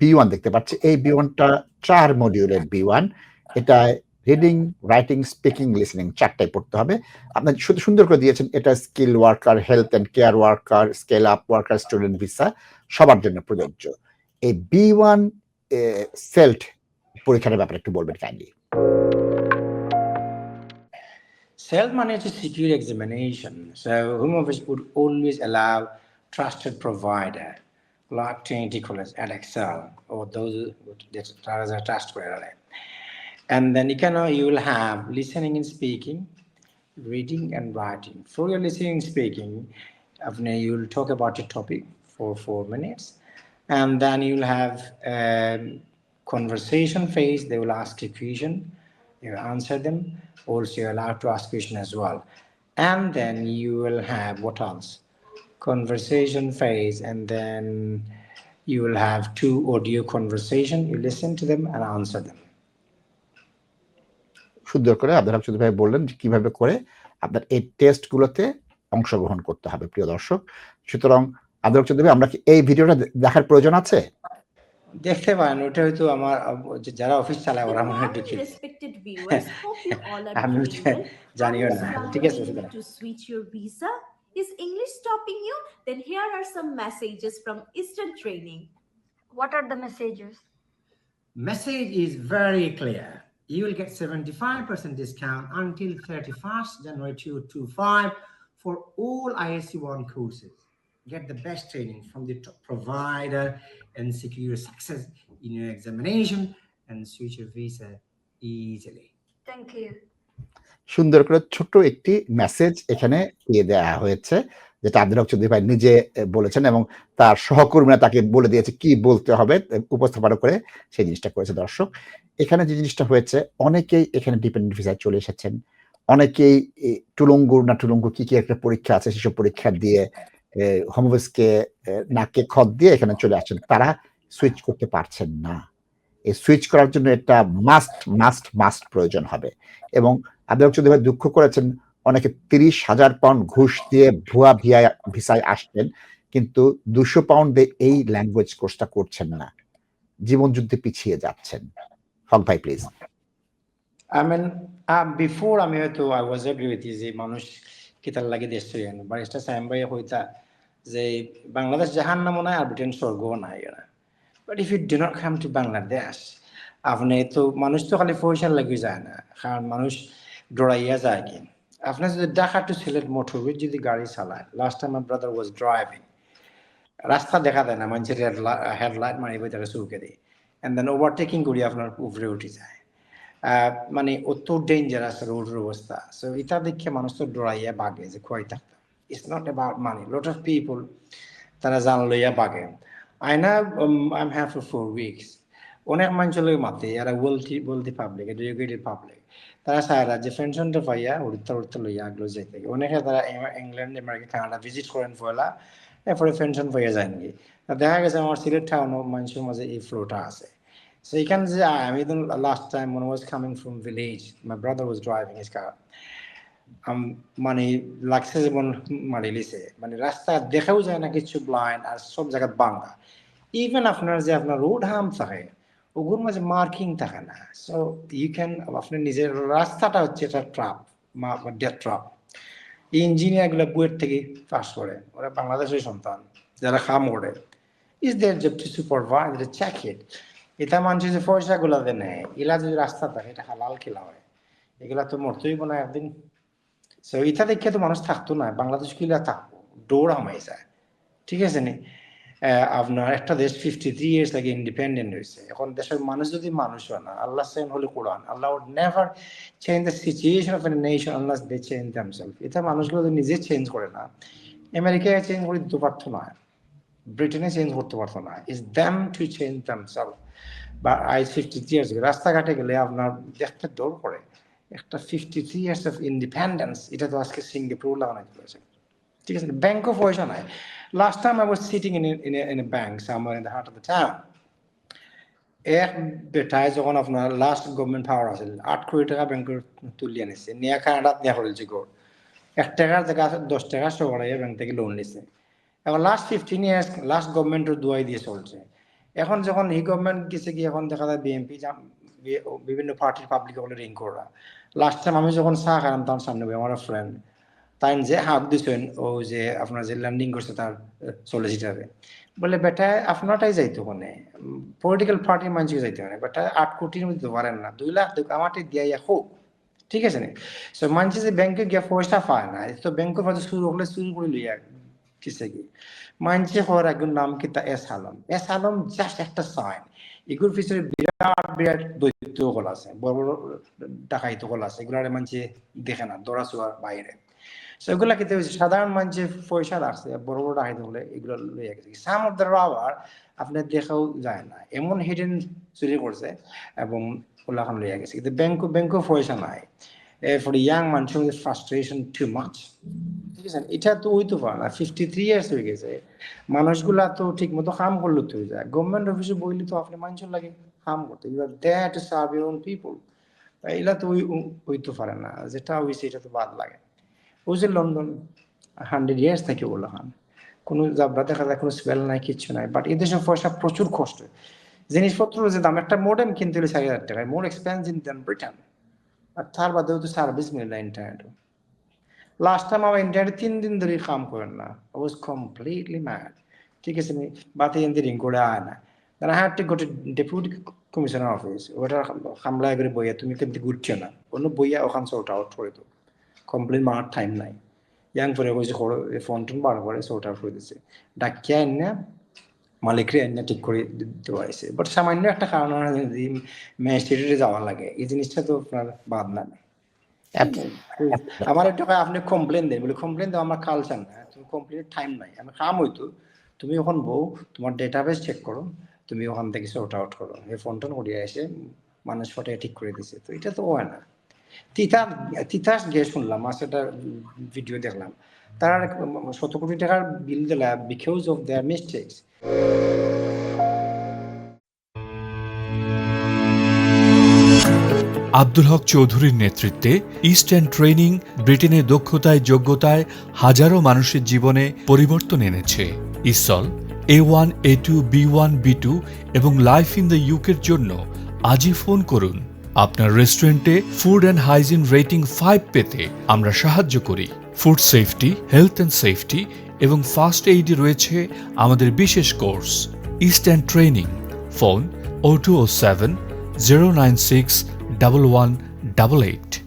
B one দেখতে পাচ্ছি। এই বি ওয়ানটা চার মডিউলের বি ওয়ান এটা রিডিং রাইটিং স্পিকিং লিসনিং চারটায় পড়তে হবে। আপনার শুধু সুন্দর করে দিয়েছেন, এটা skill worker health and care worker scale up worker student visa সবার জন্য প্রযোজ্য। এই বি ওয়ান সেল্ট পরীক্ষার ব্যাপারে একটু বলবেন kindly Self managed secure examination. So, Home Office would always allow trusted provider Trinity College and Excel or those that are trust provider. And then you can you will have listening and speaking, reading and writing. For your listening and speaking, you will talk about your topic for four minutes, and then you will have um, conversation phase. They will ask a question, you answer them. Also, you're allowed to ask question as well, and then you will have what else? Conversation phase, and then you will have two audio conversation. You listen to them and answer them. সুন্দর করে আব্দুল হাফিজ ভাই বললেন যে কীভাবে করে আপনার এই test গুলোতে অংশগ্রহণ করতে হবে প্রিয় দর্শক সুতরাং আব্দুল হাফিজ ভাই আমরা কি এই ভিডিওটা দেখার প্রয়োজন আছে দেখতে পারেন ওটা হয়তো আমার যারা অফিস চালায় ওরা মনে হয় ঢুকে Respected viewers, hope you all are আমি. জানিও না ঠিক আছে Is English stopping you? Then here are some messages from Eastern Training. What are the messages? Message is very clear. You will get 75% discount until 31st January 2025 for all ISC one courses. Get the best training from the top provider and secure success in your examination and switch your visa easily. Thank you. সুন্দর করে ছোট একটি message এখানে দিয়ে দেওয়া হয়েছে যেটা আব্দুল চৌধুরী ভাই নিজে বলেছেন এবং তার সহকর্মীরা তাকে বলে দিয়েছে কি বলতে হবে উপস্থাপনা করে সেই জিনিসটা করেছে দর্শক। এখানে যে জিনিসটা হয়েছে অনেকেই এখানে ডিপেন্ডেন্ট ভিসায় চলে এসেছেন অনেকেই এ, টুলঙ্গুর না টুলঙ্গুর কি কি একটা পরীক্ষা আছে সেসব পরীক্ষা দিয়ে হোমওয়েসকে নাকে খত দিয়ে এখানে চলে আসছেন তারা সুইচ করতে পারছেন না। এই সুইচ করার জন্য এটা মাস্ট মাস্ট মাস্ট প্রয়োজন হবে এবং আব্দুল চৌধুরী ভাই দুঃখ করেছেন অনেকে তিরিশ হাজার পাউন্ড ঘুষ দিয়ে ভুয়া ভিয়া ভিসায় আসছেন কিন্তু দুশো পাউন্ড এই ল্যাঙ্গুয়েজ কোর্সটা করছেন না। জীবন যুদ্ধে পিছিয়ে যাচ্ছেন। হক ভাই প্লিজ uh, আমি হয়তো মানুষ কিতার লাগে দেশ বারিস্টার সাইম ভাই হইতা যে বাংলাদেশ জাহান নামও নাই আর ব্রিটেন স্বর্গও নাই but if you do not come to Bangladesh আপনি তো মানুষ তো খালি পয়সার লাগি যায় না। কারণ মানুষ ডরাইয়া যায় কি আপনি যদি ঢাকা টু সিলেট মোটরওয়ে যদি গাড়ি চালায় last time my brother was driving রাস্তা দেখা দেয় না, মানুষের হেডলাইট মারিব তারা চৌকে দিয়ে। এন্ড দেন ওভারটেকিং করি আপনার উপরে উঠে যায়। মানে অত ডেঞ্জারাস রোডের অবস্থা। সো এটা দেখে মানুষ তো ডরাইয়া বাগে যে খুয়াই থাকতাম it's not about money lot of people তারা জান লইয়া বাগে। আই না I am have for four weeks অনেক মানুষ লই মাতে এরা wealthy wealthy public educated public তারা সারা যে পেনশনটা পাইয়া উড়তে উড়তে লইয়া আগলো যাইতে অনেকে তারা ইংল্যান্ড আমেরিকা কানাডা ভিজিট করেন পয়লা এরপরে পেনশন পাইয়া যায় নাকি দেখা গেছে আমার সিলেট টাউন মানুষের মাঝে এই ফ্লোটা আছে। So you can say, I mean, last time when I was coming from village, my brother was driving his car. মানে লাগছে যেমন মানে লিসে মানে রাস্তা দেখাও যায় না কিছু ব্লাইন্ড আর সব জায়গা বাঙ্গা। ইভেন আপনার যে আপনার রোড হাম থাকে ওগুলোর মাঝে মার্কিং থাকে না। সো ইউ ক্যান আপনার নিজের রাস্তাটা হচ্ছে এটা ট্রাপ ডেথ ট্রাপ ইঞ্জিনিয়ারগুলো বুয়েট থেকে পাস করে, ওরা বাংলাদেশের সন্তান, যারা খাম করে is their job to supervise check it এটা মানুষের যে পয়সা গুলা যে নেয় এলা যদি রাস্তা থাকে, এটা হালাল খেলা হয়। এগুলা তো মরতেই না একদিন। সো এটা দেখে তো মানুষ থাকতো না। বাংলাদেশ কিলা থাকব, দৌড় হামাই যায় ঠিক আছে নি? আপনার একটা দেশ ফিফটি থ্রি ইয়ার্স আগে ইন্ডিপেন্ডেন্ট হয়েছে। এখন দেশের মানুষ যদি মানুষ হয় না, আল্লাহ সেন হলে কোরআন। আল্লাহ would never change the situation of a nation Allah they change themselves এটা মানুষগুলো নিজে চেঞ্জ করে না, আমেরিকায় চেঞ্জ করে দিতে পারতো না, ব্রিটেনে চেঞ্জ করতে পারতো না। Is them to change themselves বা আই ফিফটি থ্রি ইয়ার্স রাস্তাঘাটে গেলে আপনার দেখতে দৌড় করে, একটা fifty three years of independence এটা তো আজকে সিঙ্গাপুর লাগানো ঠিক আছে? ব্যাংক ব্যাংকও পয়সা নাই। Last time I was sitting in in in a bank summer in the heart of the town এক বেটায় যখন আপনার লাস্ট গভর্নমেন্ট পাওয়ার আছিল আট কোটি টাকা ব্যাংকের তুলি আনিছে নিয়া কানাডাত নিয়া করেছে গড়। এক টাকার জায়গা দশ টাকা সবাই ব্যাংক থেকে লোন নিছে। এখন লাস্ট ফিফটিন ইয়ার্স লাস্ট গভর্নমেন্টের দুয়াই দিয়ে চলছে। এখন যখন এই গভর্নমেন্ট গেছে কি এখন দেখা যায় বিএনপি বিভিন্ন পার্টির পাবলিক বলে রিং করা। লাস্ট টাইম আমি যখন চা খাইলাম, তখন সামনে আমার ফ্রেন্ড তাই যে হাত দিছেন, ও যে, আপনার যে ল্যান্ডিং করছে তার সলিসিটারে বলে, বেটা আপনারটাই যাইতো ওখানে পলিটিক্যাল পার্টির মানুষকে যাইতে মানে বেটা, আট কোটির মধ্যে পারেন না। দুই লাখ আমারটাই হোক। ঠিক আছে নি? মানুষ যে ব্যাংকে গিয়ে পয়সা পায় না, তো ব্যাংকের মধ্যে শুরু হলে শুরু করে লইয়া কিসে হওয়ার একজন নাম কি তা S Alam? S Alam just একটা সাইন এগুলোর পিছনে বিরাট বিরাট দৈত্য আছে, বড় বড়, ডাকাইত আছে। এগুলার মানুষে দেখে না দৌড়া সেগুলা কিন্তু সাধারণ মানুষের পয়সা রাখছে বড় বড় ডাকাইত হলে এগুলো লইয়া গেছে। সাম অফ দ্য রাবার আপনার দেখাও যায় না। এমন হিডেন চুরি করছে এবং ওলাখান লইয়া গেছে। কিন্তু ব্যাংক ব্যাংকও পয়সা নাই। এরপরে ইয়াং মানুষের মধ্যে ফ্রাস্ট্রেশন টু মাচ ঠিক আছে? এটা তো হইতে পারে না। ফিফটি থ্রি ইয়ার্স হয়ে গেছে। মানুষগুলা তো ঠিক মতো কাম করলে তো যায়। গভর্নমেন্ট অফিসে বইলে তো আপনি মানুষের লাগে কাম করতে। You are there to serve your own people এগুলা তো ওই- হইতে পারে না। যেটা হয়েছে এটা তো বাদ লাগে। ওই যে লন্ডন হান্ড্রেড ইয়ার্স থেকে ওলা খান কোনো জাবরা দেখা যায়, কোনো স্মেল নাই, কিচ্ছু নাই। বাট এদেশে পয়সা প্রচুর কষ্ট। জিনিসপত্র যে দাম, একটা মোডেম কিনতে হলে চারি হাজার টাকা মোর এক্সপেন্সিভ দেন ব্রিটেন আর তার বাদেও তো সার্ভিস মিলে না ইন্টারনেটও লাস্ট টাইম আমার ইন্টারনেট তিন দিন ধরে কাম করেন না। I was completely mad ঠিক আছে বাতি এনতে রিং করে আয় না। Had to go to deputy commissioner office ওটা হামলা করে বইয়া, তুমি কিন্তু ঘুরছো না। অন্য বইয়া ওখান সর্ট আউট করে তো নাই ইয়াং করে কইছে ফোন টোন বার করে সর্ট আউট করে দিছে ডাকিয়া এনে মালিকরে এনে ঠিক করে দেওয়া হয়েছে বাট সামান্য একটা কারণ যদি ম্যাজিস্ট্রেটে যাওয়া লাগে এই জিনিসটা তো আপনার বাদ না আমার একটু আপনি কমপ্লেন দেন বলে কমপ্লেন দেওয়া আমার কালচার না তুমি কমপ্লেনের টাইম নাই আমি কাম হইতো তুমি ওখান বউ তোমার ডেটাবেস চেক করো তুমি ওখান থেকে সর্ট আউট করো এই ফোনটা করিয়া এসে মানুষ ফটো ঠিক করে দিছে তো এটা তো হয় না তিতা তিতাস গিয়ে শুনলাম সেটা ভিডিও দেখলাম, তারা শত কোটি টাকার bill because of their mistakes Abdul Haq চৌধুরীর নেতৃত্বে ইস্টার্ন ট্রেনিং ব্রিটেনের দক্ষতায়, যোগ্যতায় হাজারো মানুষের জীবনে পরিবর্তন এনেছে। ESOL A one A two B one B two এবং লাইফ ইন দ্য ইউকের জন্য আজই ফোন করুন। আপনার রেস্টুরেন্টে food and hygiene rating five পেতে আমরা সাহায্য করি। Food safety health and safety এবং ফার্স্ট এইডে রয়েছে আমাদের বিশেষ course east and training phone O two O seven zero nine six double one double eight